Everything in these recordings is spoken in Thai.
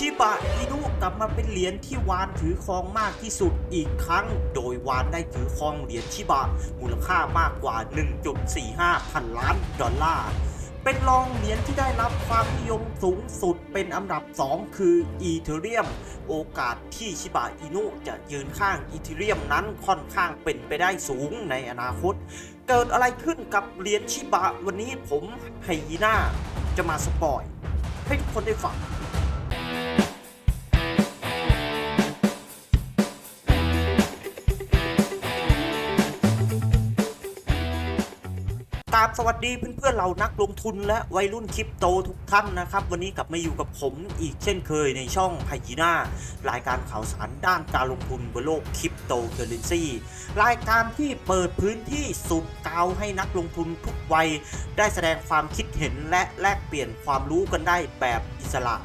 ชิบะอินุกลับมาเป็นเหรียญที่วานถือครองมากที่สุดอีกครั้ง โดยวานได้ถือครองเหรียญชิบะ มูลค่ามากกว่า 1.45 พันล้านดอลลาร์ เป็นรองเหรียญที่ได้รับความนิยมสูงสุดเป็นอันดับ 2 คืออีเทเรียม โอกาสที่ชิบะอินุจะยืนข้างอีเทเรียมนั้นค่อนข้างเป็นไปได้สูงในอนาคต เกิดอะไรขึ้นกับเหรียญชิบะวันนี้ผมไฮยีน่าจะมาสปอย ให้ทุกคนได้ฟัง กราบสวัสดีเพื่อนๆเรานักลงทุนและวัยรุ่นคริปโตทุกท่านนะครับ วันนี้กลับมาอยู่กับผมอีกเช่นเคยในช่องไฮยีน่ารายการข่าวสารด้านการลงทุนบนโลกคริปโตเคอเรนซีรายการที่เปิดพื้นที่สุดกาวให้นักลงทุนทุกวัย ได้แสดงความคิดเห็นและแลกเปลี่ยนความรู้กันได้แบบอิสระ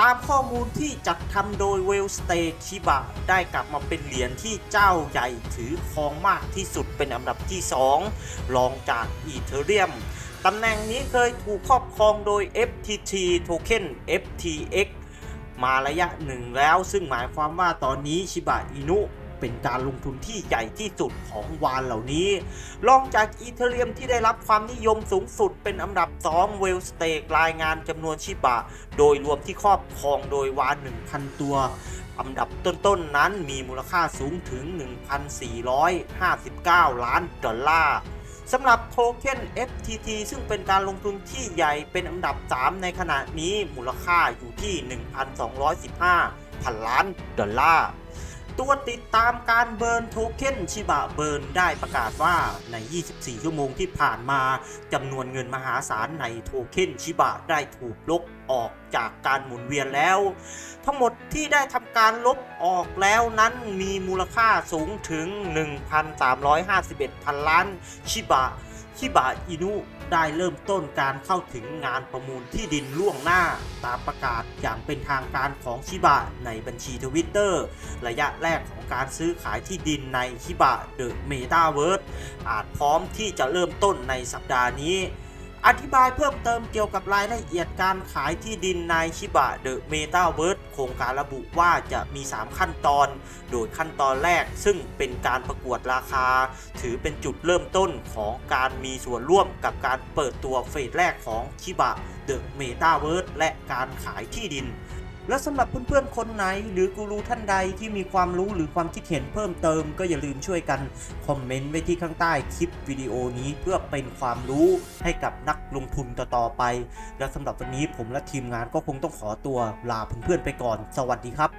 ตามข้อมูลที่จัดทำโดยเวลสเตชิบะได้กลับมาเป็นเหรียญที่เจ้าใหญ่ถือครองมากที่สุดเป็นอันดับที่ 2 รองจากอีเทเรียม ตำแหน่งนี้เคยถูกครอบครองโดย FTT Token FTX มาระยะหนึ่งแล้วซึ่งหมายความว่าตอนนี้ชิบะอินุ เป็นการลงทุนที่ใหญ่ที่สุดของวานเหล่านี้ รองจากอีเทเรียมที่ได้รับความนิยมสูงสุดเป็นอันดับ 2 เวลสเตกรายงานจำนวนชิบะ โดยรวมที่ครอบครองโดยวาน 1,000 ตัวอันดับต้นๆนนั้นมีมูลค่าสูงถึง 1,459 ล้านดอลลาร์สำหรับโทเค็น FTT ซึ่งเป็นการลงทุนที่ใหญ่เป็นอันดับ 3 ในขณะนี้มูลค่าอยู่ที่ 1,215พันล้านดอลลาร์ ตัวติดตามการเบิร์นโทเค็นชิบะเบิร์นได้ประกาศว่าใน 24 ชั่วโมงที่ผ่านมาจำนวนเงินมหาศาลในโทเค็นชิบะได้ถูกลบออกจากการหมุนเวียนแล้ว ทั้งหมดที่ได้ทำการลบออกแล้วนั้นมีมูลค่าสูงถึง 1,351พันล้านชิบะ ชิบะอินุได้เริ่มต้นการเข้าถึงงานประมูลที่ดินล่วงหน้า ตามประกาศอย่างเป็นทางการของชิบะในบัญชีทวิตเตอร์ระยะแรกของการซื้อขายที่ดินในชิบะเดอะเมตาเวิร์สอาจพร้อมที่จะเริ่มต้นในสัปดาห์นี้ อธิบายเพิ่มเติมเกี่ยวกับรายละเอียดการขายที่ดินในชิบะเดอะเมตาเวิร์สโครงการระบุว่าจะมี 3 ขั้นตอน โดยขั้นตอนแรกซึ่งเป็นการประกวดราคา ถือเป็นจุดเริ่มต้นของการมีส่วนร่วมกับการเปิดตัวเฟสแรกของชิบะเดอะเมตาเวิร์สและการขายที่ดิน และสำหรับเพื่อนๆ คนไหน หรือกูรูท่านใดที่มีความรู้หรือความคิดเห็นเพิ่มเติม ก็อย่าลืมช่วยกัน คอมเมนต์ไว้ที่ข้างใต้คลิปวิดีโอนี้เพื่อเป็นความรู้ให้กับนักลงทุนต่อๆไป และสำหรับวันนี้ผมและทีมงานก็คงต้องขอตัวลาเพื่อนๆไปก่อน สวัสดีครับ